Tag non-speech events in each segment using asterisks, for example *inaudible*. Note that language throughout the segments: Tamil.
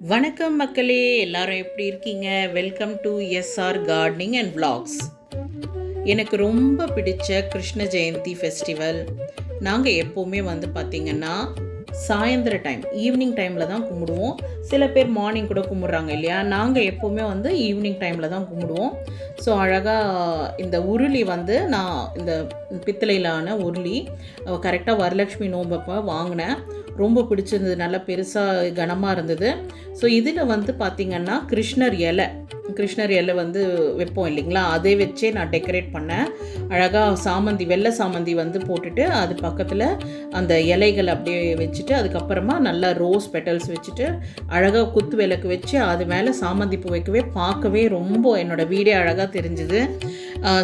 வணக்கம் மக்களே எல்லாரும் எப்படி இருக்கீங்க? Welcome to SR gardening and vlogs எனக்கு ரொம்ப பிடிச்ச கிருஷ்ண ஜெயந்தி ஃபெஸ்டிவல் நாங்கள் எப்போவுமே வந்து பார்த்திங்கன்னா சாயந்தர டைம் ஈவினிங் டைமில் தான் கும்பிடுவோம். சில பேர் மார்னிங் கூட கும்பிட்றாங்க இல்லையா? நாங்கள் எப்போவுமே வந்து ஈவினிங் டைமில் தான் கும்பிடுவோம். ஸோ அழகாக இந்த உருளி வந்து நான் இந்த பித்தளையிலான உருளி கரெக்டாக வரலட்சுமி நோம்பப்போ வாங்கினேன். ரொம்ப பிடிச்சிருந்தது நல்லா பெருசாக கனமாக இருந்தது. ஸோ இதில் வந்து பார்த்திங்கன்னா கிருஷ்ணர் இலை. கிருஷ்ணர் இலை வந்து வைப்போம் இல்லைங்களா? அதை வச்சே நான் டெக்கரேட் பண்ணேன். அழகாக சாமந்தி வெள்ளை சாமந்தி வந்து போட்டுட்டு அது பக்கத்தில் அந்த இலைகள் அப்படியே வச்சுட்டு அதுக்கப்புறமா நல்லா ரோஸ் பெட்டல்ஸ் வச்சுட்டு அழகாக குத்து விளக்கு வச்சு அது மேலே சாமந்தி பூ வைக்கவே பார்க்கவே ரொம்ப என்னோடய வீடே அழகாக தெரிஞ்சுது.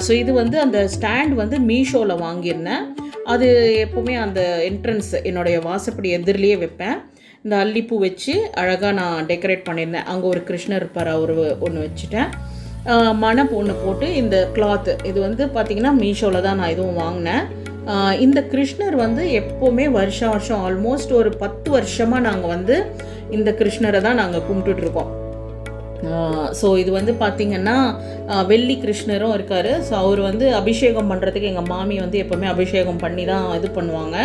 ஸோ இது வந்து அந்த ஸ்டாண்ட் வந்து மீஷோவில் வாங்கியிருந்தேன். அது எப்போவுமே அந்த என்ட்ரன்ஸ் என்னுடைய வாசப்படி எதிரிலேயே வைப்பேன். இந்த அல்லிப்பூ வச்சு அழகாக நான் டெக்கரேட் பண்ணியிருந்தேன். அங்கே ஒரு கிருஷ்ணர் இருப்பார் அவர் ஒன்று வச்சுட்டேன். ஆஹ் மணப்பு ஒன்று போட்டு இந்த கிளாத்து இது வந்து பார்த்திங்கன்னா மீஷோவில் தான் நான் இதுவும் வாங்கினேன். இந்த கிருஷ்ணர் வந்து எப்போவுமே வருஷம் வருஷம் ஆல்மோஸ்ட் ஒரு பத்து வருஷமாக நாங்கள் வந்து இந்த கிருஷ்ணரை தான் நாங்கள் கும்பிட்டுட்ருக்கோம் ஸோ இது வந்து பார்த்திங்கன்னா வெள்ளி கிருஷ்ணரும் இருக்கார். ஸோ அவர் வந்து அபிஷேகம் பண்ணுறதுக்கு எங்கள் மாமி வந்து எப்போவுமே அபிஷேகம் பண்ணி தான் இது பண்ணுவாங்க.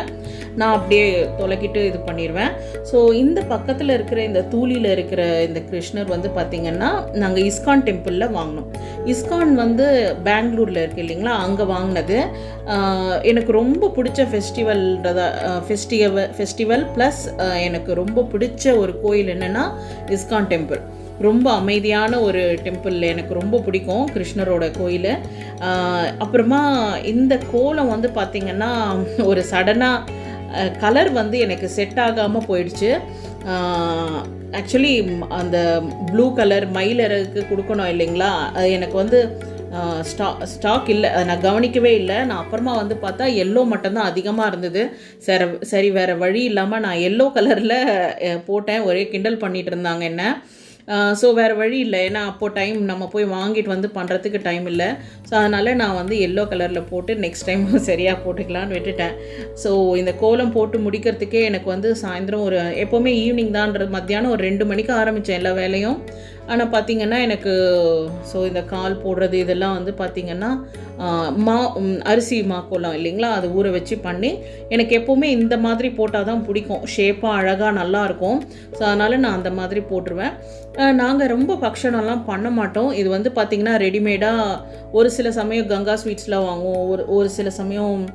நான் அப்படியே தொலைக்கிட்டு இது பண்ணிடுவேன் ஸோ இந்த பக்கத்தில் இருக்கிற இந்த தூளியில் இருக்கிற இந்த கிருஷ்ணர் வந்து பார்த்திங்கன்னா நாங்கள் இஸ்கான் டெம்பிளில் வாங்கினோம். இஸ்கான் வந்து பெங்களூரில் இருக்கு இல்லைங்களா? அங்கே வாங்கினது. எனக்கு ரொம்ப பிடிச்ச ஃபெஸ்டிவல்ன்றதா ஃபெஸ்டிவல் ஃபெஸ்டிவல் ப்ளஸ் எனக்கு ரொம்ப பிடிச்ச ஒரு கோயில் என்னென்னா இஸ்கான் டெம்பிள் ரொம்ப அமைதியான ஒரு டெம்பிள் எனக்கு ரொம்ப பிடிக்கும் கிருஷ்ணரோட கோயில். அப்புறமா இந்த கோலம் வந்து பார்த்திங்கன்னா ஒரு சடனாக கலர் வந்து எனக்கு செட் ஆகாமல் போயிடுச்சு. ஆக்சுவலி அந்த ப்ளூ கலர் மயிலருக்கு கொடுக்கணும் இல்லைங்களா? அது எனக்கு வந்து ஸ்டா ஸ்டாக் இல்லை. அதை நான் கவனிக்கவே இல்லை. நான் அப்புறமா வந்து பார்த்தா எல்லோ மட்டும்தான் அதிகமாக இருந்தது. சரி சரி வேறு வழி இல்லாமல் நான் எல்லோ கலரில் போட்டேன். ஒரே கிண்டல் பண்ணிகிட்டு இருந்தாங்க என்ன. ஸோ வேறு வழி இல்லை. ஏன்னா அப்போது டைம் நம்ம போய் வாங்கிட்டு வந்து பண்ணுறதுக்கு டைம் இல்லை. ஸோ அதனால் நான் வந்து எல்லோ கலரில் போட்டு நெக்ஸ்ட் டைம் *laughs* சரியாக போட்டுக்கலான்னு விட்டுட்டேன். ஸோ இந்த கோலம் போட்டு முடிக்கிறதுக்கே எனக்கு வந்து சாயந்தரம் ஒரு எப்போவுமே ஈவினிங் தான்றது. மத்தியானம் ஒரு ரெண்டு மணிக்கு ஆரம்பித்தேன் எல்லா வேலையும். ஆனால் பார்த்திங்கன்னா எனக்கு ஸோ இந்த கால் போடுறது இதெல்லாம் வந்து பார்த்திங்கன்னா மா அரிசி மாக்கோலாம் இல்லைங்களா? அது ஊற வச்சு பண்ணி எனக்கு எப்போவுமே இந்த மாதிரி போட்டால் தான் பிடிக்கும் ஷேப்பாக அழகாக நல்லாயிருக்கும் ஸோ அதனால் நான் அந்த மாதிரி போட்டுருவேன். நாங்கள் ரொம்ப பக்ஷணம்லாம் பண்ண மாட்டோம். இது வந்து பார்த்திங்கன்னா ரெடிமேடாக ஒரு சில சமயம் கங்கா ஸ்வீட்ஸ்லாம் வாங்குவோம். ஒரு ஒரு சில சமயம்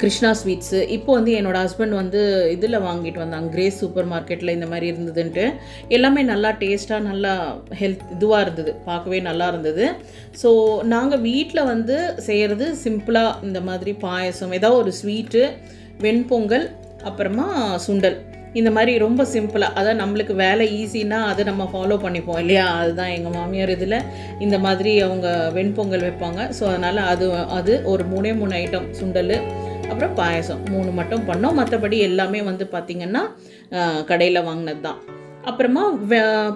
கிருஷ்ணா ஸ்வீட்ஸு இப்போ வந்து என்னோட ஹஸ்பண்ட் வந்து இதில் வாங்கிட்டு வந்தாங்க. கிரேஸ் சூப்பர் மார்க்கெட்டில் இந்த மாதிரி இருந்ததுன்ட்டு. எல்லாமே நல்லா டேஸ்ட்டாக நல்லா ஹெல்த் இதுவாக இருந்தது. பார்க்கவே நல்லா இருந்தது. ஸோ நாங்கள் வீட்டில் வந்து செய்கிறது சிம்பிளாக இந்த மாதிரி பாயசம் ஏதாவது ஒரு ஸ்வீட்டு வெண்பொங்கல் அப்புறமா சுண்டல். இந்த மாதிரி ரொம்ப சிம்பிளாக அதான் நம்மளுக்கு வேலை ஈஸின்னா அதை நம்ம ஃபாலோ பண்ணிப்போம் இல்லையா? அதுதான் எங்கள் மாமியார் இதில் இந்த மாதிரி அவங்க வெண்பொங்கல் வைப்பாங்க. ஸோ அதனால் அது அது ஒரு மூணே மூணு ஐட்டம் சுண்டல் அப்புறம் பாயசம் மூணு மட்டும் பண்ணோம். மற்றபடி எல்லாமே வந்து பார்த்திங்கன்னா கடையில் வாங்கினது தான் அப்புறமா வே-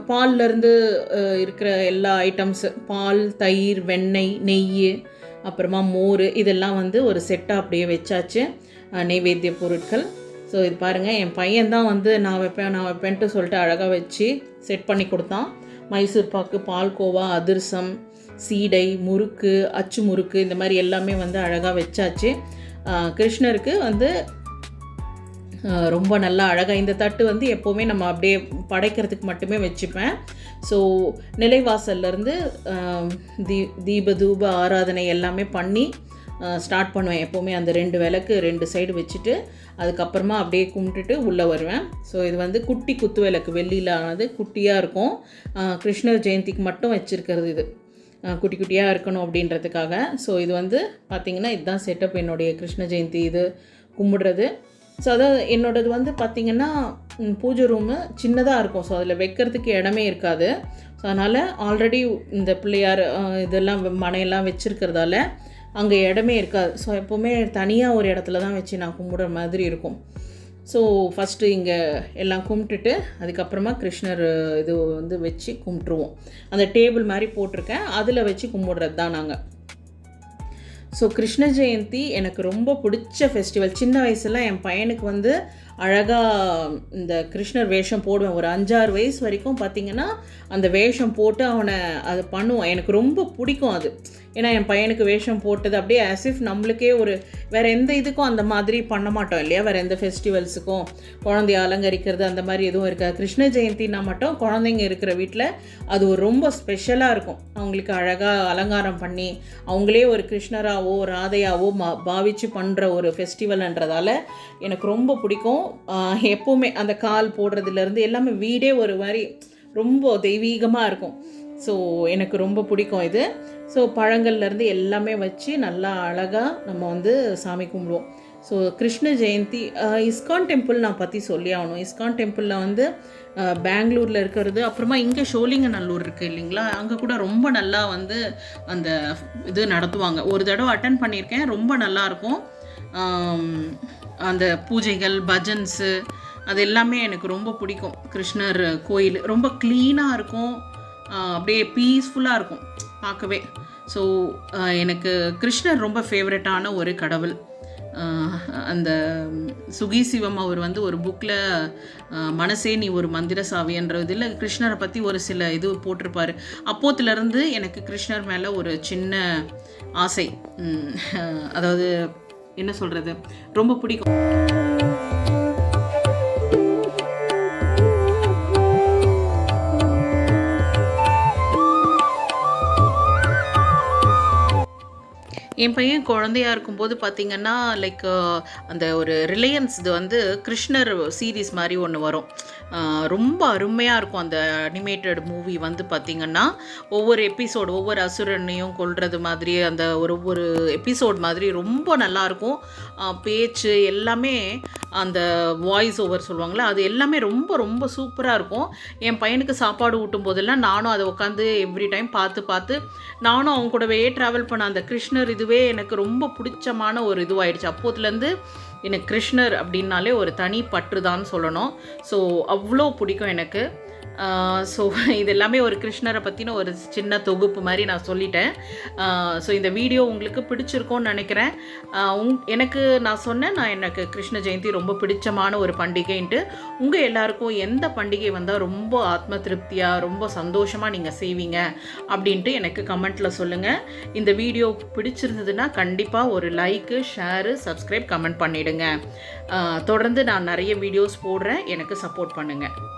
இருக்கிற எல்லா ஐட்டம்ஸு பால் தயிர் வெண்ணெய் நெய் அப்புறமா மோர் இதெல்லாம் வந்து ஒரு செட்டாக அப்படியே வச்சாச்சு. நெய்வேத்திய பொருட்கள். ஸோ இது பாருங்கள் என் பையன் தான் வந்து நான் வைப்பேன் நான் வைப்பேன்ட்டு சொல்லிட்டு அழகாக வச்சு செட் பண்ணி கொடுத்தான். மைசூர் பாக்கு பால்கோவா அதிரசம் சீடை முறுக்கு அச்சு முறுக்கு இந்த மாதிரி எல்லாமே வந்து அழகாக வச்சாச்சு. கிருஷ்ணருக்கு வந்து ரொம்ப நல்லா அழகாக இந்த தட்டு வந்து எப்போவுமே நம்ம அப்படியே படைக்கிறதுக்கு மட்டுமே வச்சுப்பேன். ஸோ நிலைவாசல்லேருந்து தீ தீப தூப ஆராதனை எல்லாமே பண்ணி ஸ்டார்ட் பண்ணுவேன் எப்போவுமே அந்த ரெண்டு விளக்கு ரெண்டு சைடு வச்சுட்டு அதுக்கப்புறமா அப்படியே கும்பிட்டுட்டு உள்ளே வருவேன். ஸோ இது வந்து குட்டி குத்து விளக்கு வெள்ளியில் ஆனது குட்டியாக இருக்கும். கிருஷ்ணர் ஜெயந்திக்கு மட்டும் வச்சுருக்கிறது இது. குட்டி குட்டியாக இருக்கணும் அப்படின்றதுக்காக. ஸோ இது வந்து பார்த்திங்கன்னா இதுதான் செட்டப் என்னுடைய கிருஷ்ண ஜெயந்தி இது கும்பிடுறது. ஸோ அதாவது என்னோடது வந்து பார்த்திங்கன்னா பூஜை ரூமு சின்னதாக இருக்கும். ஸோ அதில் வைக்கிறதுக்கு இடமே இருக்காது. ஸோ அதனால் ஆல்ரெடி இந்த பிள்ளையார் இதெல்லாம் மனையெல்லாம் வச்சுருக்கிறதால அங்கே இடமே இருக்காது. ஸோ எப்போவுமே தனியாக ஒரு இடத்துல தான் வச்சு நான் கும்பிடுற மாதிரி இருக்கும். ஸோ ஃபஸ்ட்டு இங்கே எல்லாம் கும்பிட்டுட்டு அதுக்கப்புறமா கிருஷ்ணர் இது வந்து வச்சு கும்பிட்ருவோம் அந்த டேபிள் மாதிரி போட்டிருக்கேன். அதில் வச்சு கும்பிடுறது தான் நாங்கள் ஸோ கிருஷ்ண ஜெயந்தி எனக்கு ரொம்ப பிடிச்ச ஃபெஸ்டிவல் சின்ன வயசுல என் பையனுக்கு வந்து அழகாக இந்த கிருஷ்ணர் வேஷம் போடுவேன். ஒரு அஞ்சாறு வயசு வரைக்கும் பார்த்தீங்கன்னா அந்த வேஷம் போட்டு அவனை அது பண்ணுவான். எனக்கு ரொம்ப பிடிக்கும் அது. ஏன்னா என் பையனுக்கு வேஷம் போட்டது அப்படியே as நம்மளுக்கே ஒரு வேறு எந்த இதுக்கும் அந்த மாதிரி பண்ண மாட்டோம் இல்லையா? வேறு எந்த ஃபெஸ்டிவல்ஸுக்கும் குழந்தைய அலங்கரிக்கிறது அந்த மாதிரி எதுவும் இருக்காது. கிருஷ்ண ஜெயந்தினா மட்டும் குழந்தைங்க இருக்கிற வீட்டில் அது ஒரு ரொம்ப ஸ்பெஷலாக இருக்கும். அவங்களுக்கு அழகாக அலங்காரம் பண்ணி அவங்களே ஒரு கிருஷ்ணராவோ ராதையாவோ மா பாவிச்சு பண்ணுற ஒரு ஃபெஸ்டிவல்ன்றதால எனக்கு ரொம்ப பிடிக்கும். எப்போவுமே அந்த கால் போடுறதுலேருந்து எல்லாமே வீடே ஒரு மாதிரி ரொம்ப தெய்வீகமாக இருக்கும். ஸோ எனக்கு ரொம்ப பிடிக்கும் இது. ஸோ பழங்கள்லேருந்து எல்லாமே வச்சு நல்லா அழகாக நம்ம வந்து சாமி கும்பிடுவோம். So Krishna Jayanthi ISKCON temple நான் பற்றி சொல்லி ஆகணும். இஸ்கான் டெம்பிளில் வந்து பெங்களூரில் இருக்கிறது அப்புறமா இங்கே ஷோலிங்கநல்லூர் இருக்குது இல்லைங்களா? அங்கே கூட ரொம்ப நல்லா வந்து அந்த இது நடத்துவாங்க. ஒரு தடவை அட்டன் பண்ணியிருக்கேன். ரொம்ப நல்லாயிருக்கும் அந்த பூஜைகள் பஜன்ஸு அது எல்லாமே எனக்கு ரொம்ப பிடிக்கும். கிருஷ்ணர் கோயில் ரொம்ப க்ளீனாக இருக்கும். அப்படியே பீஸ்ஃபுல்லாக இருக்கும் பார்க்கவே. ஸோ எனக்கு கிருஷ்ணர் ரொம்ப ஃபேவரட்டான ஒரு கடவுள். அந்த சுகி சிவம் அவர் வந்து ஒரு புக்கில் மனசே நீ ஒரு மந்திர சாவின்ற இதில் கிருஷ்ணரை பற்றி ஒரு சில இது போட்டிருப்பாரு. அப்போத்துலேருந்து எனக்கு கிருஷ்ணர் மேலே ஒரு சின்ன ஆசை. அதாவது என்ன சொல்கிறது ரொம்ப பிடிக்கும். என் பையன் குழந்தையா இருக்கும்போது பார்த்திங்கன்னா லைக் அந்த ஒரு ரிலையன்ஸ் இது வந்து கிருஷ்ணர் சீரீஸ் மாதிரி ஒன்று வரும். ரொம்ப அருமையாக இருக்கும் அந்த அனிமேட்டட் மூவி வந்து பார்த்திங்கன்னா ஒவ்வொரு எபிசோடு ஒவ்வொரு அசுரனையும் கொள்வது மாதிரி அந்த ஒரு ஒரு எபிசோட் மாதிரி ரொம்ப நல்லாயிருக்கும் பேச்சு எல்லாமே அந்த வாய்ஸ் ஓவர் சொல்லுவாங்களே அது எல்லாமே ரொம்ப ரொம்ப சூப்பராக இருக்கும். என் பையனுக்கு சாப்பாடு ஊட்டும் போதெல்லாம் நானும் அதை உட்காந்து எவ்ரி டைம் பார்த்து பார்த்து நானும் அவங்க கூடவே ட்ராவல் பண்ண அந்த கிருஷ்ணர் இது இதுவே எனக்கு ரொம்ப பிடிச்சமான ஒரு இதுவாயிடுச்சு. அப்போதுலேருந்து எனக்கு கிருஷ்ணர் அப்படின்னாலே ஒரு தனி பற்று தான் சொல்லணும். ஸோ அவ்வளோ பிடிக்கும் எனக்கு. ஸோ இது எல்லாமே ஒரு கிருஷ்ணரை பற்றின ஒரு சின்ன தொகுப்பு மாதிரி நான் சொல்லிட்டேன். ஸோ இந்த வீடியோ உங்களுக்கு பிடிச்சிருக்கோன்னு நினைக்கிறேன். உங் எனக்கு நான் சொன்னேன் நான் எனக்கு கிருஷ்ண ஜெயந்தி ரொம்ப பிடிச்சமான ஒரு பண்டிகைன்ட்டு. உங்கள் எல்லாருக்கும் எந்த பண்டிகை வந்தால் ரொம்ப ஆத்ம திருப்தியாக ரொம்ப சந்தோஷமாக நீங்கள் செய்வீங்க அப்படின்ட்டு எனக்கு கமெண்ட்டில் சொல்லுங்கள் இந்த வீடியோ பிடிச்சிருந்ததுன்னா கண்டிப்பாக ஒரு லைக்கு ஷேரு சப்ஸ்கிரைப் கமெண்ட் பண்ணிவிடுங்க தொடர்ந்து நான் நிறைய வீடியோஸ் போடுறேன். எனக்கு சப்போர்ட் பண்ணுங்கள்